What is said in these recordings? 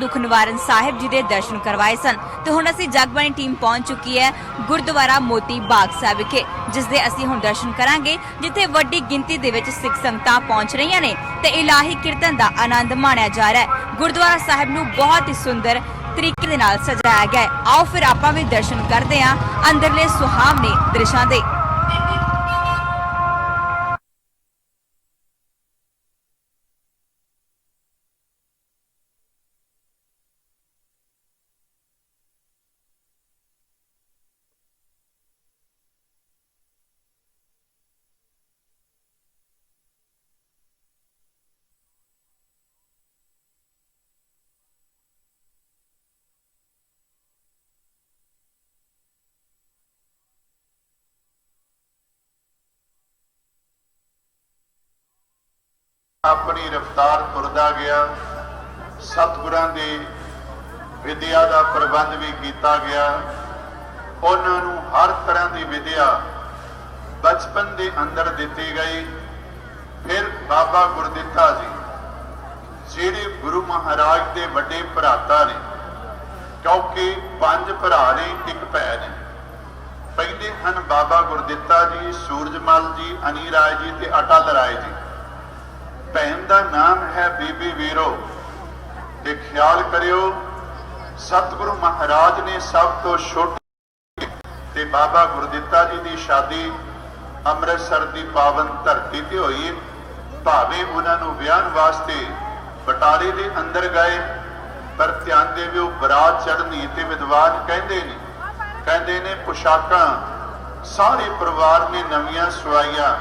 ਦੁੱਖ ਨਿਵਾਰਨ ਸਾਹਿਬ ਜੀ ਦੇ ਦਰਸ਼ਨ ਕਰਵਾਏ ਸਨ ਤੇ ਹੁਣ ਅਸੀਂ ਜਗਬਾਣੀ ਟੀਮ ਪਹੁੰਚ ਚੁੱਕੀ ਹੈ ਗੁਰਦੁਆਰਾ ਮੋਤੀ ਬਾਗ ਸਾਹਿਬ ਵਿਖੇ, ਜਿਸ ਦੇ ਅਸੀਂ ਹੁਣ ਦਰਸ਼ਨ ਕਰਾਂਗੇ, ਜਿੱਥੇ ਵੱਡੀ ਗਿਣਤੀ ਦੇ ਵਿੱਚ ਸਿੱਖ ਸੰਗਤਾਂ ਪਹੁੰਚ ਰਹੀਆਂ ਨੇ ਤੇ ਇਲਾਹੀ ਕੀਰਤਨ ਦਾ ਆਨੰਦ ਮਾਣਿਆ ਜਾ ਰਿਹਾ ਹੈ। ਗੁਰਦੁਆਰਾ ਸਾਹਿਬ ਨੂੰ ਬਹੁਤ ਹੀ ਸੁੰਦਰ ਤਰੀਕੇ ਦੇ ਨਾਲ ਸਜਾਇਆ ਗਿਆ ਹੈ। ਆਓ ਫਿਰ ਆਪਾਂ ਵੀ ਦਰਸ਼ਨ ਕਰਦੇ ਹਾਂ ਅੰਦਰਲੇ ਸੁਹਾਵਣੇ ਦ੍ਰਿਸ਼ਾਂ ਦੇ। ਆਪਣੀ ਰਫਤਾਰ ਤੁਰਦਾ ਗਿਆ। ਸਤਿਗੁਰਾਂ ਦੀ ਵਿਦਿਆ ਦਾ ਪ੍ਰਬੰਧ ਵੀ ਕੀਤਾ ਗਿਆ। ਉਹਨਾਂ ਨੂੰ ਹਰ ਤਰ੍ਹਾਂ ਦੀ ਵਿਦਿਆ ਬਚਪਨ ਦੇ ਅੰਦਰ ਦਿੱਤੀ ਗਈ। ਫਿਰ ਬਾਬਾ ਗੁਰਦਿੱਤਾ ਜੀ, ਜਿਹੜੇ ਗੁਰੂ ਮਹਾਰਾਜ ਦੇ ਵੱਡੇ ਭਰਾਤਾ ਨੇ, ਕਿਉਂਕਿ ਪੰਜ ਭਰਾ ਨੇ, ਇੱਕ ਭੈਣ ਨੇ। ਪਹਿਲੇ ਹਨ, ਬਾਬਾ ਗੁਰਦਿੱਤਾ ਜੀ, ਸੂਰਜਮਲ ਜੀ ਅਨੀ ਰਾਏ ਜੀ ਤੇ ਅਟਲ ਰਾਏ ਜੀ। ਭੈਣ ਦਾ ਨਾਮ ਹੈ ਬੀਬੀ ਵੀਰੋ। ਤੇ ਖਿਆਲ ਕਰਿਓ, ਸਤਿਗੁਰੂ ਮਹਾਰਾਜ ਨੇ ਸਭ ਤੋਂ ਛੋਟੀ ਤੇ ਬਾਬਾ ਗੁਰਦਿੱਤਾ ਜੀ ਦੀ ਸ਼ਾਦੀ ਅੰਮ੍ਰਿਤਸਰ ਦੀ ਪਾਵਨ ਧਰਤੀ ਤੇ ਹੋਈ ਭਾਵੇਂ ਉਹਨਾਂ ਨੂੰ ਵਿਆਹ ਵਾਸਤੇ ਬਟਾਲੇ ਦੇ ਅੰਦਰ ਗਏ, ਪਰ ਧਿਆਨ ਦੇਵਿਓ, ਬਰਾਤ ਚੜਨੀ ਤੇ ਵਿਦਵਾਨ ਕਹਿੰਦੇ ਨੇ ਕਹਿੰਦੇ ਨੇ ਪੁਸ਼ਾਕਾਂ, ਸਾਰੇ ਪਰਿਵਾਰ ਨੇ ਨਵੀਆਂ ਸਵਾਈਆਂ।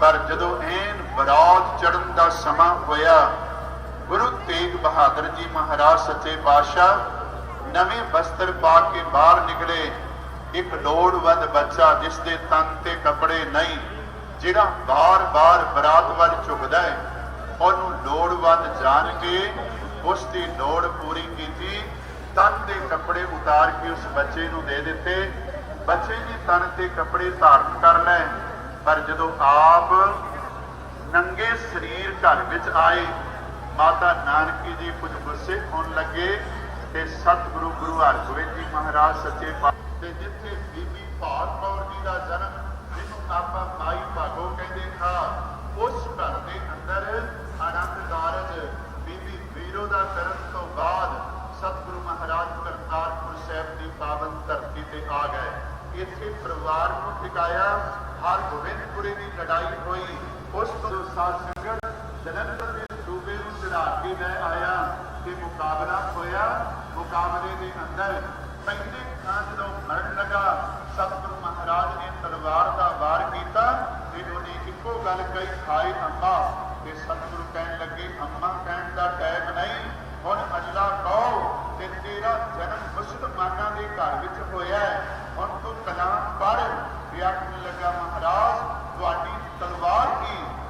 ਪਰ ਜਦੋਂ ਐਨ ਬਰਾਤ ਚੜਨ ਦਾ ਸਮਾਂ ਹੋਇਆ। ਗੁਰੂ ਤੇਗ ਬਹਾਦਰ ਜੀ ਮਹਾਰਾਜ ਸੱਚੇ ਪਾਤਸ਼ਾਹ ਨਵੇਂ ਬਸਤਰ ਪਾ ਕੇ ਬਾਹਰ ਨਿਕਲੇ। ਇੱਕ ਲੋੜਵੰਦ ਬੱਚਾ ਜਿਸ ਦੇ ਤਨ ਤੇ ਕੱਪੜੇ ਨਹੀਂ, ਜਿਹੜਾ ਬਾਰ-ਬਾਰ ਬਰਾਤ ਵੱਲ ਝੁਕਦਾ ਹੈ, ਉਹਨੂੰ ਲੋੜਵੰਦ ਜਾਣ ਕੇ ਉਸ ਦੀ ਲੋੜ ਪੂਰੀ ਕੀਤੀ। ਤਨ ਦੇ ਕੱਪੜੇ ਉਤਾਰ ਕੇ ਉਸ ਬੱਚੇ ਨੂੰ ਦੇ ਦਿੱਤੇ। ਬੱਚੇ ਨੇ ਤਨ ਤੇ ਕੱਪੜੇ ਧਾਰਨ ਕਰ ਲਏ, ਪਰ ਜਦੋਂ ਆਪ ਨੰਗੇ ਸਰੀਰ ਘਰ ਵਿੱਚ ਆਏ। ਮਾਤਾ ਨਾਨਕੀ ਜੀ ਕੁਝ ਗੁੱਸੇ ਹੋਣ ਲੱਗੇ ਤੇ ਸਤਿਗੁਰੂ ਗੁਰੂ ਹਰਗੋਬਿੰਦ ਜੀ ਮਹਾਰਾਜ ਸੱਚੇ ਪਾਤਸ਼ਾਹ ਤੇ ਜਿੱਥੇ ਬੀਬੀ ਭਾਗ ਕੌਰ ਜੀ ਦਾ ਜਨਮ, ਜਿਹਨੂੰ ਆਪਾਂ ਮਾਈ ਭਾਗੋ ਕਹਿੰਦੇ ਹਾਂ, ਉਸ ਘਰ ਦੇ ਅੰਦਰ ਆਨੰਦ ਕਾਰਜ ਬੀਬੀ ਵੀਰੋ ਦਾ ਕਰਨ ਤੋਂ ਬਾਅਦ ਸਤਿਗੁਰੂ ਮਹਾਰਾਜ ਕਰਤਾਰਪੁਰ ਸਾਹਿਬ ਦੀ ਪਾਵਨ ਧਰਤੀ ਤੇ ਆ ਗਏ। ਇੱਥੇ ਪਰਿਵਾਰ ਨੂੰ ਟਿਕਾਇਆ ਹਰ ਗੋਬਿੰਦਪੁਰੇ ਦੀ ਲੜਾਈ ਹੋਈ। ਉਸ ਤੋਂ ਸਾਧ ਸੰਗਤ ਜਲੰਧਰ ਦੇ ਸੂਬੇ ਨੂੰ ਚੜਾ ਕੇ ਲੈ ਆਇਆ ਤੇ ਮੁਕਾਬਲਾ ਹੋਇਆ ਮੁਕਾਬਲੇ ਦੇ ਅੰਦਰ ਪਹਿਲੇ ਥਾਂ ਜਦੋਂ ਮਰਨ ਲੱਗਾ, ਸਤਿਗੁਰੂ ਮਹਾਰਾਜ ਨੇ ਤਲਵਾਰ ਦਾ ਵਾਰ ਕੀਤਾ ਤੇ ਉਹਨੇ ਇੱਕੋ ਗੱਲ ਕਹੀ ਖਾਏ ਅੰਮਾ ਤੇ ਸਤਿਗੁਰੂ ਕਹਿਣ ਲੱਗੇ, ਅੰਮਾ, ਕਹਿਣ ਦਾ ਟਾਈਮ ਨਹੀਂ। ਹੁਣ ਅੱਲਾ ਕਹੋ ਤੇ ਤੇਰਾ ਜਨਮ ਮੁਸਲਮਾਨਾਂ ਦੇ ਘਰ ਵਿੱਚ ਹੋਇਆ ਹੁਣ ਤੂੰ ਕਲਾਮ ਪੜ੍ਹ। ਤੇ ਲੱਗਾ, ਮਹਾਰਾਜ, ਤੁਹਾਡੀ ਤਲਵਾਰ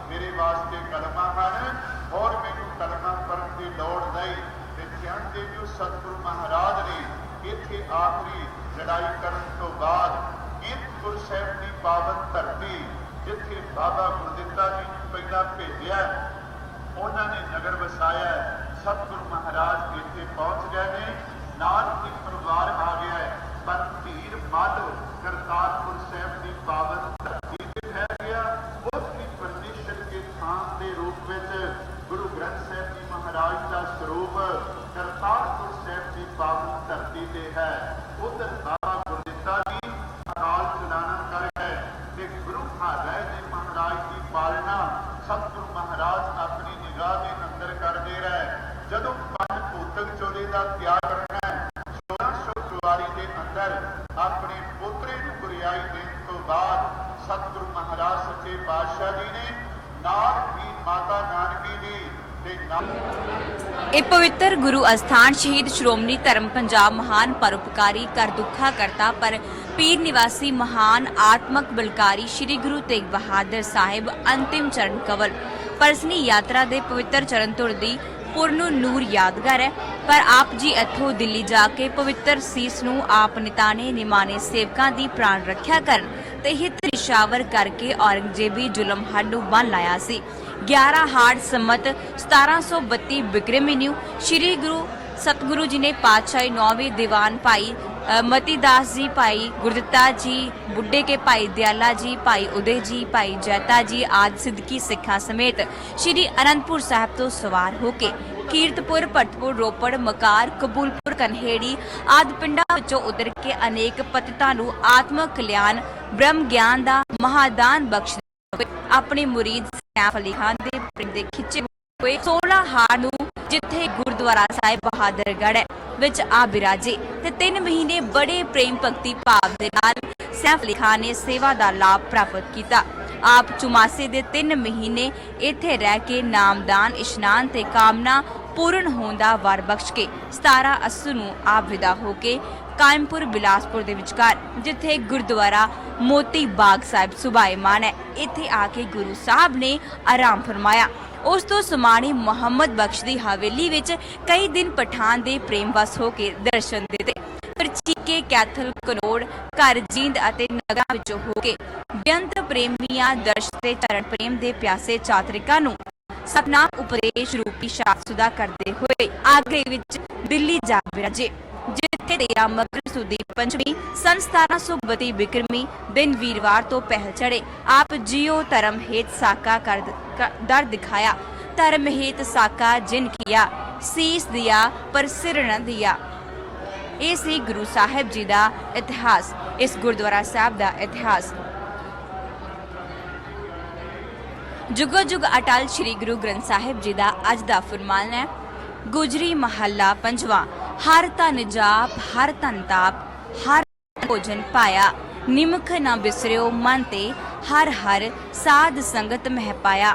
ਮੇਰੇ ਵਾਸਤੇ ਕਲਮਾ ਹਨ, ਹੋਰ ਮੈਨੂੰ ਕਲਮਾ ਪੜ੍ਹਨ ਦੀ ਲੋੜ ਨਹੀਂ। ਤੇ ਧਿਆਨ ਜੋ ਸਤਿਗੁਰੂ ਮਹਾਰਾਜ ਨੇ ਇੱਥੇ ਆਖਰੀ ਲੜਾਈ ਕਰਨ ਤੋਂ ਬਾਅਦ ਕੀਰਤਪੁਰ ਸਾਹਿਬ ਦੀ ਪਾਵਨ ਧਰਤੀ ਜਿੱਥੇ ਬਾਬਾ ਗੁਰਦਿੱਤਾ ਜੀ ਨੂੰ ਪਹਿਲਾਂ ਭੇਜਿਆ, ਉਹਨਾਂ ਨੇ ਨਗਰ ਵਸਾਇਆ, ਸਤਿਗੁਰੂ ਮਹਾਰਾਜ ਇੱਥੇ ਪਹੁੰਚ ਗਏ ਨੇ। ਨਾਲ ਹੀ ਪਰਿਵਾਰ ਆ ਗਿਆ ਹੈ, ਪਰ ਧੀਰ ਮੱਧ ਕਰਤਾਰਪੁਰ ਸਾਹਿਬ ਦੀ ਪਾਵਨ ਸਾਹਿਬ ਧਰਤੀ ਤੇ ਹੈ ਉਧਰ ਬਾਬਾ ਗੁਰਦਿੱਤਾ ਜੀ ਅਕਾਲ ਚਲਾਣਾ ਕਰ ਗਏ ਤੇ ਗੁਰੂ ਮਹਾਰਾਜ ਜੀ ਮਹਾਰਾਜ ਦੀ ਪਾਲਣਾ ਸਤਿਗੁਰੂ ਮਹਾਰਾਜ ਆਪਣੀ ਨਿਗਾਹ ਦੇ ਅੰਦਰ ਕਰਦੇ ਰਹੇ ਜਦੋਂ ਪੰਜ ਭੂਤਕ ਚੋਲੇ ਦਾ ਤਿਆਗ ਕਰਨਾ ਹੈ 1644 ਦੇ ਅੰਦਰ ਆਪਣੇ ਪੋਤਰੇ ਨੂੰ ਗੁਰਿਆਈ ਦੇਣ ਤੋਂ ਬਾਅਦ ਸਤਿਗੁਰੂ ਮਹਾਰਾਜ ਸੱਚੇ ਪਾਤਸ਼ਾਹ ਜੀ ਨੇ ਨਾਲ ਹੀ ਮਾਤਾ ਨਾਨਕੀ ਜੀ ਤੇ ਨਾਲ ਇਹ ਪਵਿੱਤਰ ਗੁਰੂ ਅਸਥਾਨ ਸ਼ਹੀਦ ਸ਼੍ਰੋਮਣੀ ਧਰਮ ਪੰਜਾਬ ਮਹਾਨ ਪਰਉਪਕਾਰੀ ਕਰ ਦੁੱਖਾ ਕਰਤਾ, ਪਰ ਪੀਰ ਨਿਵਾਸੀ ਮਹਾਨ ਆਤਮਕ ਬਲਕਾਰੀ ਸ੍ਰੀ ਗੁਰੂ ਤੇਗ ਬਹਾਦਰ ਸਾਹਿਬ ਅੰਤਿਮ ਚਰਨ ਕਵਲ। ਪਰਸਨੀ ਯਾਤਰਾ ਦੇ ਪਵਿੱਤਰ ਚਰਨ ਧੁਰ ਦੀ ਪੁਰਨ ਨੂਰ ਯਾਦਗਾਰ ਹੈ, ਪਰ ਆਪ ਜੀ ਇੱਥੋਂ ਦਿੱਲੀ ਜਾ ਕੇ ਪਵਿੱਤਰ ਸੀਸ ਨੂੰ ਆਪ ਨਿਤਾਣੇ ਨਿਮਾਣੇ ਸੇਵਕਾਂ ਦੀ ਪ੍ਰਾਣ ਰੱਖਿਆ ਕਰਨ ਤੇ ਹਿੱਤ ਨਿਸ਼ਾਵਰ ਕਰਕੇ ਔਰੰਗਜ਼ੇਬੀ ਜ਼ੁਲਮ ਹੱਡ ਨੂੰ ਬੰਨ ਲਾਇਆ ਸੀ। 11 ਹਾੜ ਸੰਮਤ 1732 ਬਿਕਰਮੀ ਨਿਊ ਸ੍ਰੀ ਗੁਰੂ ਸਤਿਗੁਰੂ ਜੀ ਨੇ ਪਾਤਸ਼ਾਹੀ ਨੌਵੇਂ ਦੀਵਾਨ ਭਾਈ ਅ, ਜੀ ਭਾਈ ਗੁਰਦਿੱਤਾ ਜੀ ਬੁੱਢੇ ਕੇ ਭਾਈ ਦਿਆਲਾ ਜੀ ਭਾਈ ਉਦੇ ਜੀ ਭਾਈ ਜੈਤਾ ਜੀ ਆਦਿ ਸਿੱਧਕੀ ਸਿੱਖਾਂ ਸਮੇਤ ਸ੍ਰੀ ਅਨੰਦਪੁਰ ਸਾਹਿਬ ਤੋਂ ਸਵਾਰ ਹੋ ਕੇ ਕੀਰਤਪੁਰ ਭਟਪੁਰ ਰੋਪੜ ਮਕਾਰ ਕਬੂਲਪੁਰ ਕਨਹੇੜੀ ਆਦਿ ਪਿੰਡਾਂ ਵਿੱਚੋਂ ਉਤਰ ਕੇ ਅਨੇਕ ਪਤਿਤਾਂ ਨੂੰ ਆਤਮਕ ਕਲਿਆਣ ਬ੍ਰਹਮ ਗਿਆਨ ਦਾ ਮਹਾਦਾਨ ਬਖਸ਼ ਆਪਣੇ ਮੁਰੀਦ ਸੈਫ ਅਲੀ ਖਾਨ ਦੇ ਪਿੰਡ ਦੇ ਖਿੱਚੇ ਹੋਏ 16 ਹਾਰ ਨੂੰ ਜਿੱਥੇ ਗੁਰਦੁਆਰਾ ਸਾਹਿਬ ਬਹਾਦਰਗੜ੍ਹ ਹੈ, ਵਿੱਚ ਆ ਬਿਰਾਜੇ ਤੇ 3 ਮਹੀਨੇ ਬੜੇ ਪ੍ਰੇਮ ਭਗਤੀ ਭਾਵ ਦੇ ਨਾਲ ਸੈਫ ਅਲੀ ਖਾਨ ਨੇ ਸੇਵਾ ਦਾ ਲਾਭ ਪ੍ਰਾਪਤ ਕੀਤਾ। ਆਪ ਚੁਮਾਸੇ ਦੇ 3 ਮਹੀਨੇ ਇੱਥੇ ਰਹਿ ਕੇ ਨਾਮਦਾਨ ਇਸ਼ਨਾਨ ਤੇ ਕਾਮਨਾ ਪੂਰਨ ਹੋਣ ਦਾ ਵਰ ਬਖਸ਼ ਕੇ 17 ਅਸੂ ਨੂੰ ਆਪ ਵਿਦਾ ਹੋ ਕੇ ਕਾਇਮਪੁਰ ਬਿਲਾਸਪੁਰ ਦੇ ਵਿਚਕਾਰ, ਜਿੱਥੇ ਗੁਰਦੁਆਰਾ ਮੋਤੀ ਬਾਗ ਸਾਹਿਬ ਸੁਭਾਏਮਾਨ ਹੈ। ਇੱਥੇ ਆ ਕੇ ਗੁਰੂ ਸਾਹਿਬ ਨੇ ਆਰਾਮ ਫਰਮਾਇਆ। ਉਸ ਤੋਂ ਸਮਾਣੀ ਮੁਹੰਮਦ ਬਖਸ਼ ਦੀ ਹਵੇਲੀ ਵਿੱਚ ਕਈ ਦਿਨ ਪਠਾਨ ਦੇ ਪ੍ਰੇਮ ਹੋ ਕੇ ਦਰਸ਼ਨ ਦਿੱਤੇ। ਫਿਰ ਚੀਕੇ ਕੈਥਲ ਕਨੋੜ ਘਰ ਜੀਂਦ ਅਤੇ ਨਗਰਾਂ ਵਿੱਚੋਂ ਹੋ ਕੇ ਬੇਅੰਤ ਪ੍ਰੇਮੀਆਂ ਦਰਸ਼ ਤੇ ਚਰਨ ਪ੍ਰੇਮ ਦੇ ਪਿਆਸੇ ਚਾਤਰਿਕਾਂ ਨੂੰ ਸਤਨਾਮ ਉਪਦੇਸ਼ ਰੂਪੀ ਸ਼ਾਸੁਦਾ ਕਰਦੇ ਹੋਏ ਆਗਰੇ ਵਿੱਚ ਦਿੱਲੀ ਜਾ ਬਿਰਾਜੇ ਜਿੱਥੇ 13 ਮਕਰ ਸੁਦੀ ਪੰਚਮੀ ਸੰਨ 1732 ਬਿਕਰਮੀ ਦਿਨ ਵੀਰਵਾਰ ਤੋਂ ਪਹਿਲ ਚੜੇ ਆਪ ਜਿਉ ਧਰਮ ਹੇਤ ਸਾਕਾ ਕਰ ਦਰ ਦਿਖਾਇਆ। ਧਰਮ ਹੇਤ ਸਾਕਾ ਜਿਨ ਕੀਆ, ਸੀਸ ਦਿਆ ਪਰ ਸਿਰ ਨ ਦਿਆ। ਇਹ ਸੀ ਗੁਰੂ ਸਾਹਿਬ ਜੀ ਦਾ ਇਤਿਹਾਸ, ਇਸ ਗੁਰਦੁਆਰਾ ਸਾਹਿਬ ਦਾ ਇਤਿਹਾਸ। ਜੁਗੋ ਜੁਗ ਅਟਲ ਸ੍ਰੀ ਗੁਰੂ ਗ੍ਰੰਥ ਸਾਹਿਬ ਜੀ ਦਾ ਅੱਜ ਦਾ ਫਰਮਾਨ ਹੈ, ਗੁਜਰੀ ਮਹੱਲਾ ਪੰਜਵਾਂ। ਹਰ ਤਨ ਜਾਪ, ਹਰ ਤਨ ਤਾਪ, ਹਰ ਭੋਜਨ ਪਾਇਆ। ਨਿਮਖ ਨਾ ਬਿਸਰਿਓ ਮਨ ਤੇ, ਹਰ ਹਰ ਸਾਧ ਸੰਗਤ ਮਹਿ ਪਾਇਆ।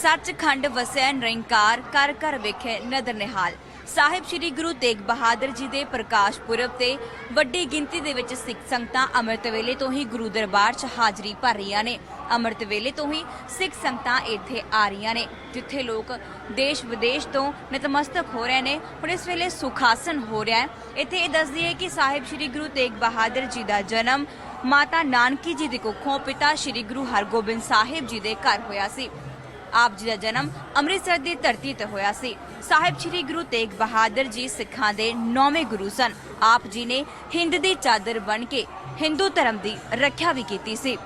ਸੱਚਖੰਡ ਵਸਿਆ ਨਿਰੰਕਾਰ ਕਰ ਕਰ ਵੇਖੇ ਨਦਰ ਨਿਹਾਲ। ਸਾਹਿਬ ਸ੍ਰੀ ਗੁਰੂ ਤੇਗ ਬਹਾਦਰ ਜੀ ਦੇ ਪ੍ਰਕਾਸ਼ ਪੁਰਬ ਤੇ ਵੱਡੀ ਗਿਣਤੀ ਦੇ ਵਿੱਚ ਸਿੱਖ ਸੰਗਤਾਂ ਅੰਮ੍ਰਿਤ ਵੇਲੇ ਤੋਂ ਹੀ ਗੁਰੂ ਦਰਬਾਰ 'ਚ ਹਾਜ਼ਰੀ ਭਰ ਰਹੀਆਂ ਨੇ। ਅੰਮ੍ਰਿਤ ਵੇਲੇ ਤੋਂ ਹੀ ਸਿੱਖ ਸੰਗਤਾਂ ਇੱਥੇ ਆ ਰਹੀਆਂ ਨੇ, ਜਿੱਥੇ ਲੋਕ ਦੇਸ਼ ਵਿਦੇਸ਼ ਤੋਂ ਨਤਮਸਤਕ ਹੋ ਰਹੇ ਨੇ। ਹੁਣ ਇਸ ਵੇਲੇ ਸੁਖਾਸਨ ਹੋ ਰਿਹਾ ਹੈ। ਇੱਥੇ ਇਹ ਦੱਸਦੀ ਹੈ ਕਿ ਸਾਹਿਬ ਸ੍ਰੀ ਗੁਰੂ ਤੇਗ ਬਹਾਦਰ ਜੀ ਦਾ ਜਨਮ ਮਾਤਾ ਨਾਨਕੀ ਜੀ ਦੀ ਕੁੱਖੋਂ, ਪਿਤਾ ਸ੍ਰੀ ਗੁਰੂ ਹਰਗੋਬਿੰਦ ਸਾਹਿਬ ਜੀ ਦੇ ਘਰ ਹੋਇਆ ਸੀ। ਆਪ ਜੀ ਦਾ ਜਨਮ ਅੰਮ੍ਰਿਤਸਰ ਦੀ ਧਰਤੀ ਤੇ ਹੋਇਆ ਸੀ। ਸਾਹਿਬ ਸ੍ਰੀ ਗੁਰੂ ਤੇਗ ਬਹਾਦਰ ਜੀ ਸਿੱਖਾਂ ਦੇ ਨੌਵੇਂ ਗੁਰੂ ਸਨ। ਆਪ ਜੀ ਨੇ ਹਿੰਦ ਦੀ ਚਾਦਰ ਬਣ ਕੇ ਹਿੰਦੂ ਧਰਮ ਦੀ ਰੱਖਿਆ ਵੀ ਕੀਤੀ ਸੀ।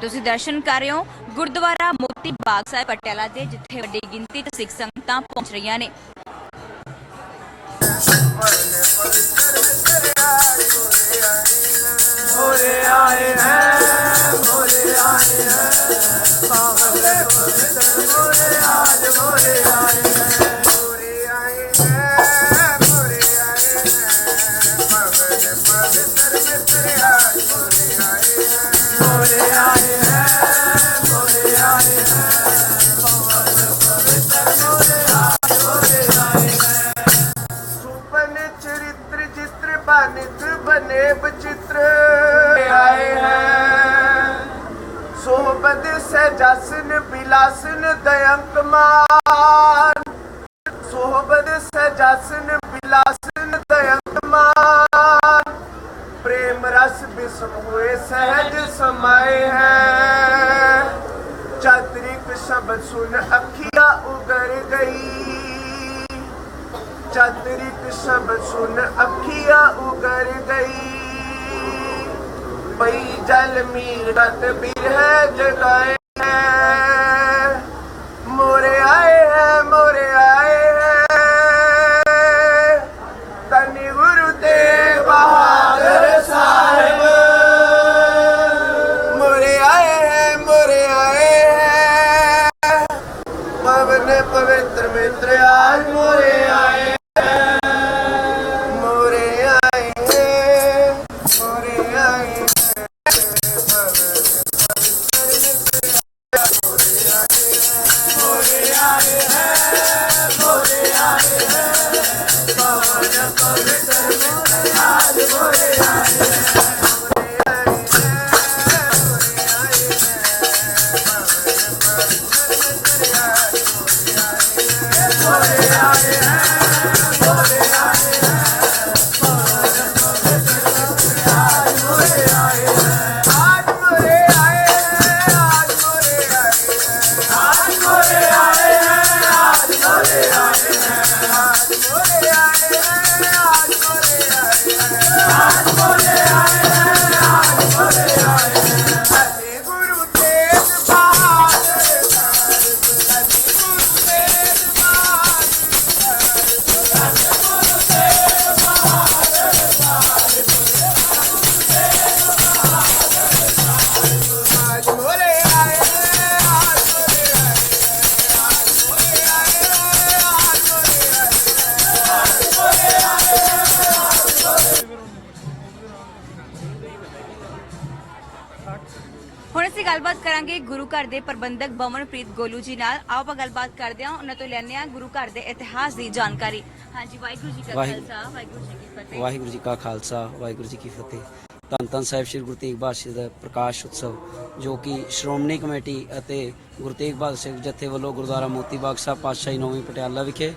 ਤੁਸੀਂ ਦਰਸ਼ਨ ਕਰ ਰਹੇ ਹੋ ਗੁਰਦੁਆਰਾ ਮੋਤੀ ਬਾਗ ਸਾਹਿਬ ਪਟਿਆਲਾ ਦੇ, ਜਿੱਥੇ ਵੱਡੀ ਗਿਣਤੀ 'ਚ ਸਿੱਖ ਸੰਗਤਾਂ ਪਹੁੰਚ ਰਹੀਆਂ ਨੇ। ਹੋਰੇ ਆਏ ਬਿਲਾਸਨ ਦਯੰਤਮਾਨ ਸੋਹਬਤ ਸਜਸਨ ਬਿਲਾਸਨ ਦਯੰਤਮਾਨ ਪ੍ਰੇਮ ਰਸ ਬਿਸਮ ਹੋਏ, ਸਹਿਜ ਸਮਾਏ ਹੈ। ਚਾਤਰਿਕ ਸ਼ਬਦ ਸੁਨ ਅੱਖੀਆਂ ਉਗਰ ਗਈ। ਚਾਤਰਿਕ ਸ਼ਬਦ ਸੁਨ ਅੱਖੀਆਂ ਉਗਰ ਗਈ। ਪਈ ਜਲ ਮੀੜਤ ਬਿਰਹ ਜਗਾਏ। ਕਰਾਂਗੇ ਗੁਰੂ ਘਰ ਦੇ ਪ੍ਰਬੰਧਕ ਬਮਨਪ੍ਰੀਤ ਗੋਲੂ ਜੀ ਨਾਲ। ਆਓ ਆਪਾਂ ਗੱਲਬਾਤ ਕਰਦੇ ਹਾਂ ਉਹਨਾਂ ਤੋਂ ਲੈਂਦੇ ਹਾਂ ਗੁਰੂ ਘਰ ਦੇ ਇਤਿਹਾਸ ਦੀ ਜਾਣਕਾਰੀ। ਹਾਂਜੀ ਵਾਹਿਗੁਰੂ ਜੀ ਕਾ। ਖਾਲਸਾ ਵਾਹਿਗੁਰੂ ਜੀ ਕੀ ਫਤਿਹ। ਵਾਹਿਗੁਰੂ ਜੀ ਕਾ ਖਾਲਸਾ ਵਾਹਿਗੁਰੂ ਜੀ ਕੀ ਫਤਿਹ। ਧੰਨ ਧੰਨ ਸਾਹਿਬ ਸ੍ਰੀ ਗੁਰੂ ਤੇਗ ਬਹਾਦਰ ਜੀ ਦਾ ਪ੍ਰਕਾਸ਼ ਉਤਸਵ ਜੋ ਕਿ ਸ਼੍ਰੋਮਣੀ ਕਮੇਟੀ ਅਤੇ ਗੁਰੂ ਤੇਗ ਬਹਾਦਰ ਸਿੰਘ ਜਥੇ ਵੱਲੋਂ ਗੁਰਦੁਆਰਾ ਮੋਤੀ ਬਾਗ ਸਾਹਿਬ ਪਾਤਸ਼ਾਹੀ ਨੌਵੀਂ ਪਟਿਆਲਾ ਵਿਖੇ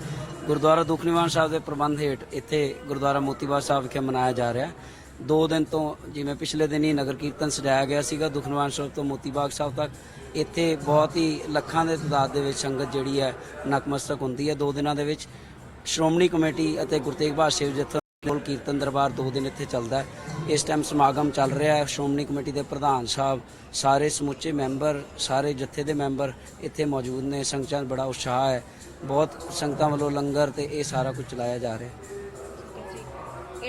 ਗੁਰਦੁਆਰਾ ਦੁੱਖ ਨਿਵਾਰਨ ਸਾਹਿਬ ਦੇ ਪ੍ਰਬੰਧ ਹੇਠ ਇੱਥੇ ਗੁਰਦੁਆਰਾ ਮੋਤੀ ਬਾਗ ਸਾਹਿਬ ਵਿਖੇ ਮਨਾਇਆ ਜਾ ਰਿਹਾ। ਹੈ ਦੋ ਦਿਨ ਤੋਂ ਜਿਵੇਂ ਪਿਛਲੇ ਦਿਨ ਹੀ ਨਗਰ ਕੀਰਤਨ ਸਜਾਇਆ ਗਿਆ ਸੀਗਾ ਦੁੱਖ ਨਿਵਾਰਨ ਸਾਹਿਬ ਤੋਂ ਮੋਤੀ ਬਾਗ ਸਾਹਿਬ ਤੱਕ। ਇੱਥੇ ਬਹੁਤ ਹੀ ਲੱਖਾਂ ਦੇ ਤਾਦਾਦ ਦੇ ਵਿੱਚ ਸੰਗਤ ਜਿਹੜੀ ਹੈ ਨਤਮਸਤਕ ਹੁੰਦੀ ਹੈ। ਦੋ ਦਿਨਾਂ ਦੇ ਵਿੱਚ ਸ਼੍ਰੋਮਣੀ ਕਮੇਟੀ ਅਤੇ ਗੁਰੂ ਤੇਗ ਬਹਾਦਰ ਸਾਹਿਬ ਜਥੇ ਕੋਲ ਕੀਰਤਨ ਦਰਬਾਰ ਦੋ ਦਿਨ ਇੱਥੇ ਚੱਲਦਾ ਹੈ। ਇਸ ਟਾਈਮ ਸਮਾਗਮ ਚੱਲ ਰਿਹਾ ਹੈ। ਸ਼੍ਰੋਮਣੀ ਕਮੇਟੀ ਦੇ ਪ੍ਰਧਾਨ ਸਾਹਿਬ, ਸਾਰੇ ਸਮੁੱਚੇ ਮੈਂਬਰ, ਸਾਰੇ ਜਥੇ ਦੇ ਮੈਂਬਰ ਇੱਥੇ ਮੌਜੂਦ ਨੇ। ਸੰਗਤਾਂ ਬੜਾ ਉਤਸ਼ਾਹ ਹੈ। ਬਹੁਤ ਸੰਗਤਾਂ ਵੱਲੋਂ ਲੰਗਰ ਤੇ ਇਹ ਸਾਰਾ ਕੁਝ ਚਲਾਇਆ ਜਾ ਰਿਹਾ ਹੈ।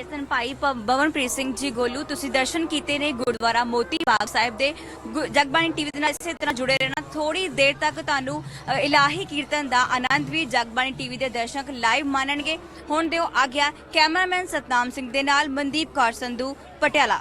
ਇਸ ਭਾਈ ਬਵਨਪ੍ਰੀਤ ਸਿੰਘ ਜੀ ਗੋਲੂ, ਤੁਸੀਂ ਦਰਸ਼ਨ ਕੀਤੇ ਨੇ ਗੁਰਦੁਆਰਾ ਮੋਤੀ ਬਾਗ ਸਾਹਿਬ ਦੇ। ਗੁ- ਜਗਬਾਣੀ ਟੀਵੀ ਦੇ ਨਾਲ ਇਸੇ ਤਰ੍ਹਾਂ ਜੁੜੇ ਰਹਿਣਾ। ਥੋੜੀ ਦੇਰ ਤੱਕ ਤੁਹਾਨੂੰ ਇਲਾਹੀ ਕੀਰਤਨ ਦਾ ਆਨੰਦ ਵੀ ਜਗਬਾਣੀ ਟੀਵੀ ਦੇ ਦਰਸ਼ਕ ਲਾਈਵ ਮਾਣਨਗੇ। ਹੁਣ ਦਿਓ ਆ ਗਿਆ ਕੈਮਰਾਮੈਨ ਸਤਨਾਮ ਸਿੰਘ ਦੇ ਨਾਲ ਮਨਦੀਪ ਕੌਰ ਸੰਧੂ, ਪਟਿਆਲਾ।